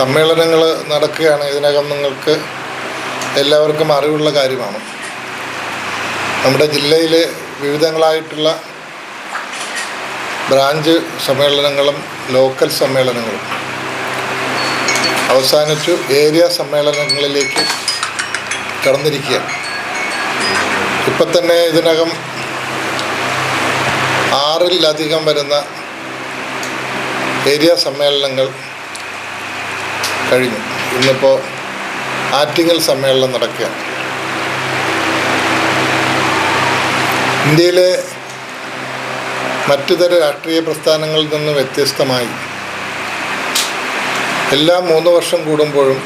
സമ്മേളനങ്ങൾ നടക്കുകയാണ്. ഇതിനകം നിങ്ങൾക്ക് എല്ലാവർക്കും അറിവുള്ള കാര്യമാണ്. നമ്മുടെ ജില്ലയിൽ വിവിധങ്ങളായിട്ടുള്ള ബ്രാഞ്ച് സമ്മേളനങ്ങളും ലോക്കൽ സമ്മേളനങ്ങളും അവസാനിച്ചു. ഏരിയ സമ്മേളനങ്ങളിലേക്ക് കടന്നിരിക്കുകയാണ്. ഇപ്പം തന്നെ ഇതിനകം ആറിലധികം വരുന്ന ഏരിയ സമ്മേളനങ്ങൾ കഴിഞ്ഞു. ഇന്നിപ്പോൾ ആറ്റിങ്ങൽ സമ്മേളനം നടക്കുകയാണ് ഇന്ത്യയിലെ മറ്റു തര രാഷ്ട്രീയ പ്രസ്ഥാനങ്ങളിൽ നിന്ന് വ്യത്യസ്തമായി എല്ലാ മൂന്ന് വർഷം കൂടുമ്പോഴും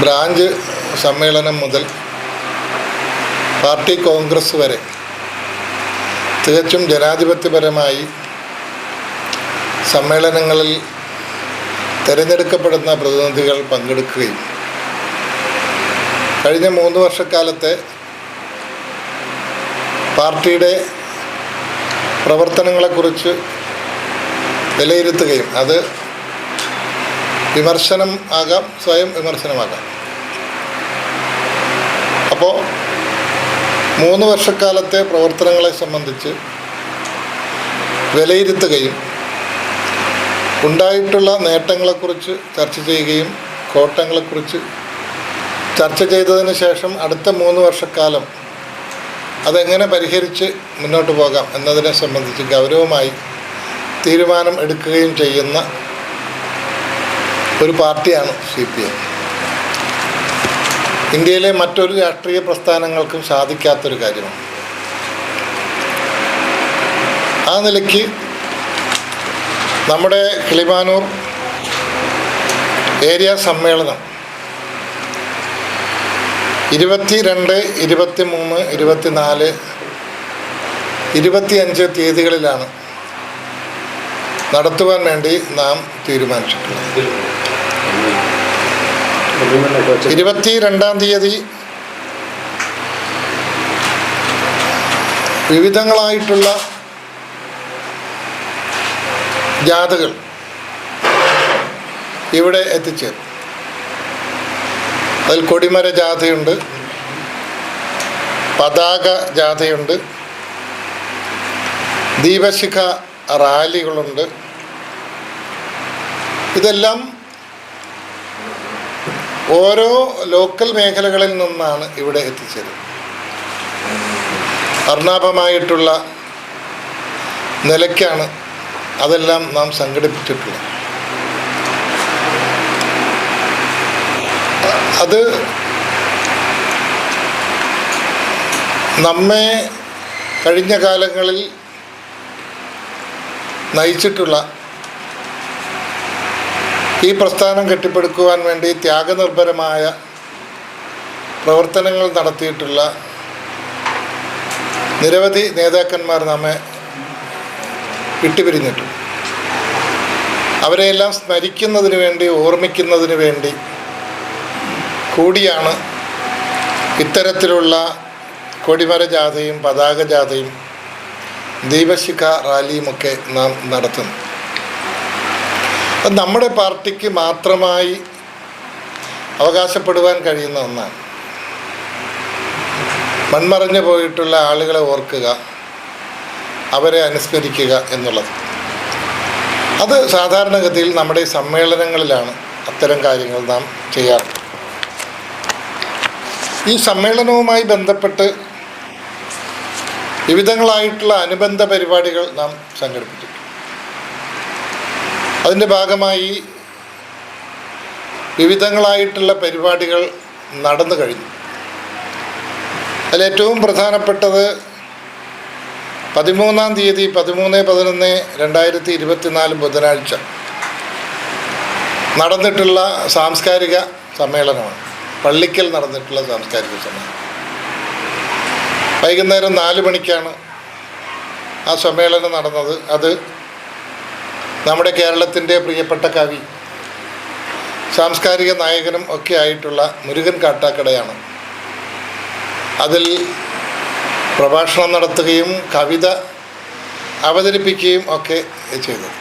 ബ്രാഞ്ച് സമ്മേളനം മുതൽ പാർട്ടി കോൺഗ്രസ് വരെ തികച്ചും ജനാധിപത്യപരമായി സമ്മേളനങ്ങളിൽ തിരഞ്ഞെടുക്കപ്പെടുന്ന പ്രതിനിധികൾ പങ്കെടുക്കുകയും കഴിഞ്ഞ മൂന്ന് വർഷക്കാലത്തെ പാർട്ടിയുടെ പ്രവർത്തനങ്ങളെക്കുറിച്ച് വിലയിരുത്തുകയും അത് വിമർശനം ആകാം സ്വയം വിമർശനമാകാം. അപ്പോൾ മൂന്ന് വർഷക്കാലത്തെ പ്രവർത്തനങ്ങളെ സംബന്ധിച്ച് വിലയിരുത്തുകയും ഉണ്ടായിട്ടുള്ള നേട്ടങ്ങളെക്കുറിച്ച് ചർച്ച ചെയ്യുകയും കോട്ടങ്ങളെക്കുറിച്ച് ചർച്ച ചെയ്തതിന് ശേഷം അടുത്ത മൂന്ന് വർഷക്കാലം അതെങ്ങനെ പരിഹരിച്ച് മുന്നോട്ട് പോകാം എന്നതിനെ സംബന്ധിച്ച് ഗൗരവമായി തീരുമാനം എടുക്കുകയും ചെയ്യുന്ന ഒരു പാർട്ടിയാണ് സി പി എം. ഇന്ത്യയിലെ മറ്റൊരു രാഷ്ട്രീയ പ്രസ്ഥാനങ്ങൾക്കും സാധിക്കാത്തൊരു കാര്യമാണ്. ആ നിലയ്ക്ക് നമ്മുടെ കിളിമാനൂർ ഏരിയ സമ്മേളനം. ഇരുപത്തി രണ്ട് ഇരുപത്തി മൂന്ന് ഇരുപത്തിനാല് ഇരുപത്തിയഞ്ച് തീയതികളിലാണ് നടത്തുവാൻ വേണ്ടി നാം തീരുമാനിച്ചിട്ടുള്ളത്. ഇരുപത്തി രണ്ടാം തീയതി വിവിധങ്ങളായിട്ടുള്ള ജാഥകൾ ഇവിടെ എത്തിച്ചേരും അതിൽ കൊടിമര ജാഥയുണ്ട് പതാക ജാഥയുണ്ട് ദീപശിഖ റാലികളുണ്ട്. ഇതെല്ലാം ഓരോ ലോക്കൽ മേഖലകളിൽ നിന്നാണ് ഇവിടെ എത്തിച്ചത് അർണാഭമായിട്ടുള്ള നിലയ്ക്കാണ് അതെല്ലാം നാം സംഘടിപ്പിച്ചിട്ടുണ്ട്. അത് നമ്മെ കഴിഞ്ഞ കാലങ്ങളിൽ നയിച്ചിട്ടുള്ള ഈ പ്രസ്ഥാനം കെട്ടിപ്പടുക്കുവാൻ വേണ്ടി ത്യാഗനിർഭരമായ പ്രവർത്തനങ്ങൾ നടത്തിയിട്ടുള്ള നിരവധി നേതാക്കന്മാർ നമ്മെ വിട്ടുപിരിഞ്ഞിട്ടുണ്ട്. അവരെയെല്ലാം സ്മരിക്കുന്നതിന് വേണ്ടി ഓർമ്മിക്കുന്നതിന് വേണ്ടി കൂടിയാണ് ഇത്തരത്തിലുള്ള കൊടിമര ജാഥയും പതാക ജാഥയും ദീപശിഖ റാലിയുമൊക്കെ നാം നടത്തുന്നു അത് നമ്മുടെ പാർട്ടിക്ക് മാത്രമായി അവകാശപ്പെടുവാൻ കഴിയുന്ന ഒന്നാണ്. മൺമറഞ്ഞു പോയിട്ടുള്ള ആളുകളെ ഓർക്കുക അവരെ അനുസ്മരിക്കുക എന്നുള്ളത്. അത് സാധാരണഗതിയിൽ നമ്മുടെ സമ്മേളനങ്ങളിലാണ് അത്തരം കാര്യങ്ങൾ നാം ചെയ്യാറ്. ഈ സമ്മേളനവുമായി ബന്ധപ്പെട്ട് വിവിധങ്ങളായിട്ടുള്ള അനുബന്ധ പരിപാടികൾ നാം സംഘടിപ്പിച്ചു അതിന്റെ ഭാഗമായി വിവിധങ്ങളായിട്ടുള്ള പരിപാടികൾ നടന്നു കഴിഞ്ഞു. അതിലേറ്റവും പ്രധാനപ്പെട്ടത് പതിമൂന്നാം തീയതി പതിമൂന്ന് പതിനൊന്ന് രണ്ടായിരത്തി ഇരുപത്തിനാല് ബുധനാഴ്ച നടന്നിട്ടുള്ള സാംസ്കാരിക സമ്മേളനമാണ്. പള്ളിക്കൽ നടന്നിട്ടുള്ള സാംസ്കാരിക സമ്മേളനം. വൈകുന്നേരം നാല് മണിക്കാണ് ആ സമ്മേളനം നടന്നത്. അത് നമ്മുടെ കേരളത്തിന്റെ പ്രിയപ്പെട്ട കവി സാംസ്കാരിക നായകനും ഒക്കെ ആയിട്ടുള്ള മുരുകൻ കാട്ടാക്കടയാണ്. അതിൽ പ്രഭാഷണം നടത്തുകയും കവിത അവതരിപ്പിക്കുകയും ഒക്കെ ചെയ്തത്.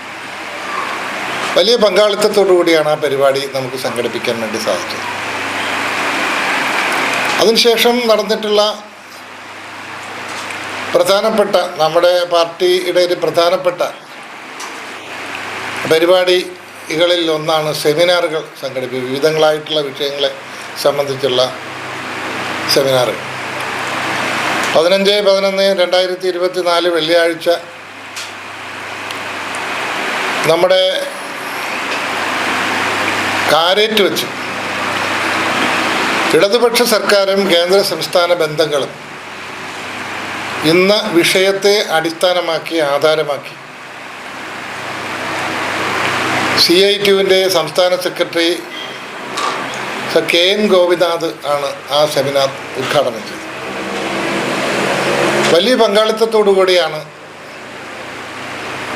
വലിയ പങ്കാളിത്തത്തോടു കൂടിയാണ് ആ പരിപാടി നമുക്ക് സംഘടിപ്പിക്കാൻ വേണ്ടി സാധിച്ചത്. അതിനുശേഷം നടന്നിട്ടുള്ള പ്രധാനപ്പെട്ട നമ്മുടെ പാർട്ടിയുടെ ഒരു പ്രധാനപ്പെട്ട പരിപാടികളിൽ ഒന്നാണ് സെമിനാറുകൾ സംഘടിപ്പിക്കുക. വിവിധങ്ങളായിട്ടുള്ള വിഷയങ്ങളെ സംബന്ധിച്ചുള്ള സെമിനാറുകൾ. പതിനഞ്ച് പതിനൊന്ന് രണ്ടായിരത്തി ഇരുപത്തി നാല് വെള്ളിയാഴ്ച നമ്മുടെ കാരേറ്റ് വെച്ച് ഇടതുപക്ഷ സർക്കാരും കേന്ദ്ര സംസ്ഥാന ബന്ധങ്ങളും ഇന്ന് വിഷയത്തെ അടിസ്ഥാനമാക്കി ആധാരമാക്കി. സി ഐ ടുവിന്റെ സംസ്ഥാന സെക്രട്ടറി കെ എൻ ഗോപിനാഥ് ആണ് ആ സെമിനാർ ഉദ്ഘാടനം ചെയ്തത്. വലിയ പങ്കാളിത്തത്തോടു കൂടിയാണ്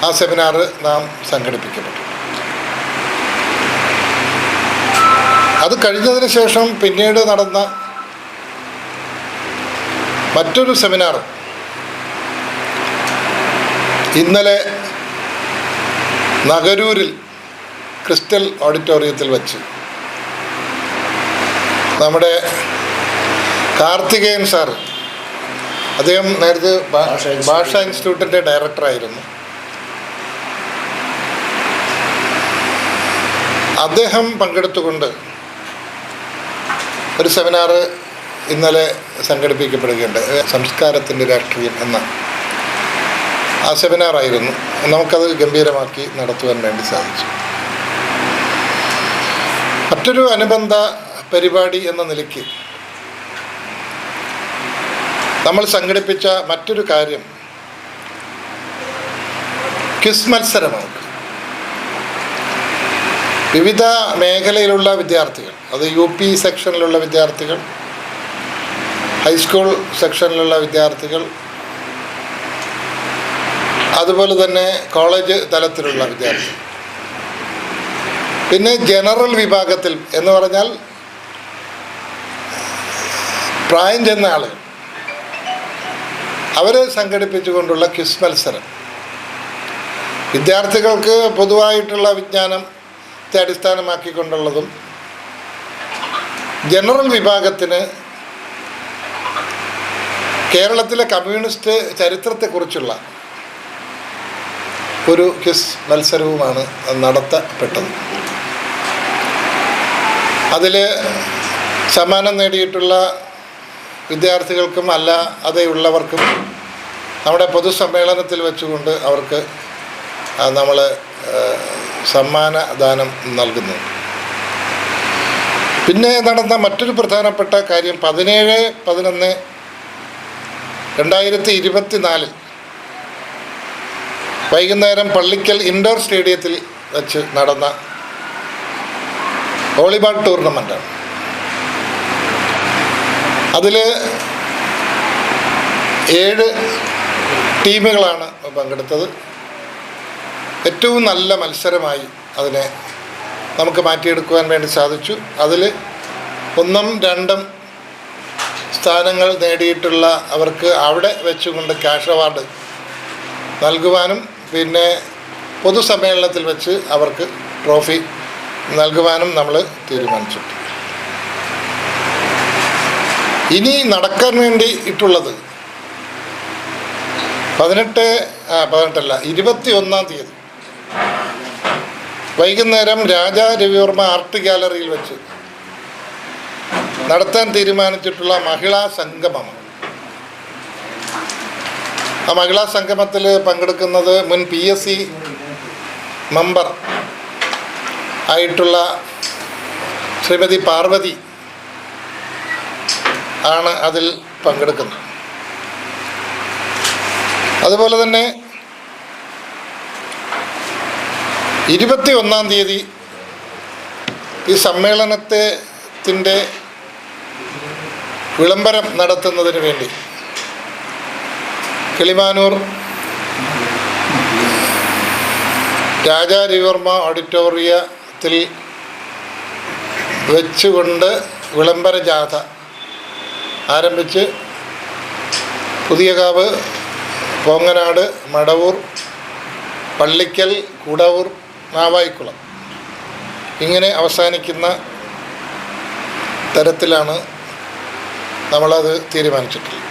ആ സെമിനാർ നാം സംഘടിപ്പിക്കപ്പെട്ടു അത് കഴിഞ്ഞതിന് ശേഷം പിന്നീട് നടന്ന മറ്റൊരു സെമിനാർ ഇന്നലെ നഗരൂരിൽ ക്രിസ്റ്റൽ ഓഡിറ്റോറിയത്തിൽ വച്ച് നമ്മുടെ കാർത്തികേയൻ സാർ അദ്ദേഹം നേരത്തെ ഭാഷ ഭാഷാ ഇൻസ്റ്റിറ്റ്യൂട്ട്. ഇൻസ്റ്റിറ്റ്യൂട്ടിന്റെ ഡയറക്ടറായിരുന്നു. അദ്ദേഹം പങ്കെടുത്തുകൊണ്ട് ഒരു സെമിനാർ ഇന്നലെ സംഘടിപ്പിക്കപ്പെടുകയുണ്ട്. സംസ്കാരത്തിന്റെ രാഷ്ട്രീയം എന്ന ആ സെമിനാറായിരുന്നു. നമുക്കത് ഗംഭീരമാക്കി നടത്തുവാൻ വേണ്ടി സാധിച്ചു. മറ്റൊരു അനുബന്ധ പരിപാടി എന്ന നിലയ്ക്ക് നമ്മൾ സംഘടിപ്പിച്ച മറ്റൊരു കാര്യം. ക്വിസ് മത്സരമാണ്. വിവിധ മേഖലയിലുള്ള വിദ്യാർത്ഥികൾ അത് യു പി സെക്ഷനിലുള്ള വിദ്യാർത്ഥികൾ ഹൈസ്കൂൾ സെക്ഷനിലുള്ള വിദ്യാർത്ഥികൾ അതുപോലെ തന്നെ കോളേജ് തലത്തിലുള്ള വിദ്യാർത്ഥികൾ. പിന്നെ ജനറൽ വിഭാഗത്തിൽ എന്ന് പറഞ്ഞാൽ പ്രായം ചെന്ന ആളുകൾ. അവരെ സംഘടിപ്പിച്ചുകൊണ്ടുള്ള ക്വിസ് മത്സരം. വിദ്യാർത്ഥികൾക്ക് പൊതുവായിട്ടുള്ള വിജ്ഞാനത്തെ അടിസ്ഥാനമാക്കിക്കൊണ്ടുള്ളതും ജനറൽ വിഭാഗത്തിന് കേരളത്തിലെ കമ്മ്യൂണിസ്റ്റ് ചരിത്രത്തെക്കുറിച്ചുള്ള ഒരു ക്വിസ് മത്സരവുമാണ് നടത്തപ്പെട്ടത്. അതിൽ സമ്മാനം നേടിയിട്ടുള്ള വിദ്യാർത്ഥികൾക്കും അല്ല അതെയുള്ളവർക്കും നമ്മുടെ പൊതുസമ്മേളനത്തിൽ വെച്ചുകൊണ്ട് അവർക്ക് നമ്മൾ സമ്മാനദാനം നൽകുന്നു. പിന്നെ നടന്ന മറ്റൊരു പ്രധാനപ്പെട്ട കാര്യം പതിനേഴ് പതിനൊന്ന് രണ്ടായിരത്തി ഇരുപത്തി നാലിൽ വൈകുന്നേരം പള്ളിക്കൽ ഇൻഡോർ സ്റ്റേഡിയത്തിൽ വെച്ച് നടന്ന വോളിബോൾ ടൂർണമെന്റാണ് അതിൽ ഏഴ് ടീമുകളാണ് പങ്കെടുത്തത്. ഏറ്റവും നല്ല മത്സരമായി അതിനെ നമുക്ക് മാറ്റിയെടുക്കുവാൻ വേണ്ടി സാധിച്ചു. അതിൽ ഒന്നും രണ്ടും സ്ഥാനങ്ങൾ നേടിയിട്ടുള്ള അവർക്ക് അവിടെ വെച്ചുകൊണ്ട് ക്യാഷ് അവാർഡ് നൽകുവാനും പിന്നെ പൊതുസമ്മേളനത്തിൽ വെച്ച് അവർക്ക് ട്രോഫി നൽകുവാനും നമ്മൾ തീരുമാനിച്ചു. ഇനി നടക്കാൻ വേണ്ടി ഇട്ടുള്ളത്. പതിനെട്ട് ആ പതിനെട്ടല്ല ഇരുപത്തി ഒന്നാം തീയതി. വൈകുന്നേരം രാജാ രവിവർമ്മ ആർട്ട് ഗാലറിയിൽ വെച്ച് നടത്താൻ തീരുമാനിച്ചിട്ടുള്ള മഹിളാ സംഗമമാണ് ആ മഹിളാ സംഗമത്തിൽ പങ്കെടുക്കുന്നത് മുൻ പി എസ് സി മെമ്പർ ആയിട്ടുള്ള ശ്രീമതി പാർവതി ആണ് അതിൽ പങ്കെടുക്കുന്നത്. അതുപോലെ തന്നെ ഇരുപത്തി ഒന്നാം തീയതി ഈ സമ്മേളനത്തിന്റെ വിളംബരം നടത്തുന്നതിന് വേണ്ടി കിളിമാനൂർ രാജാ രവിവർമ്മ ഓഡിറ്റോറിയത്തിൽ വെച്ചുകൊണ്ട് വിളംബര ജാഥ ആരംഭിച്ച് പുതിയകാവ് പോങ്ങനാട് മടവൂർ പള്ളിക്കൽ കൂടവൂർ നാവായിക്കുളം ഇങ്ങനെ അവസാനിക്കുന്ന തരത്തിലാണ് നമ്മളത് തീരുമാനിച്ചിട്ടുള്ളത്.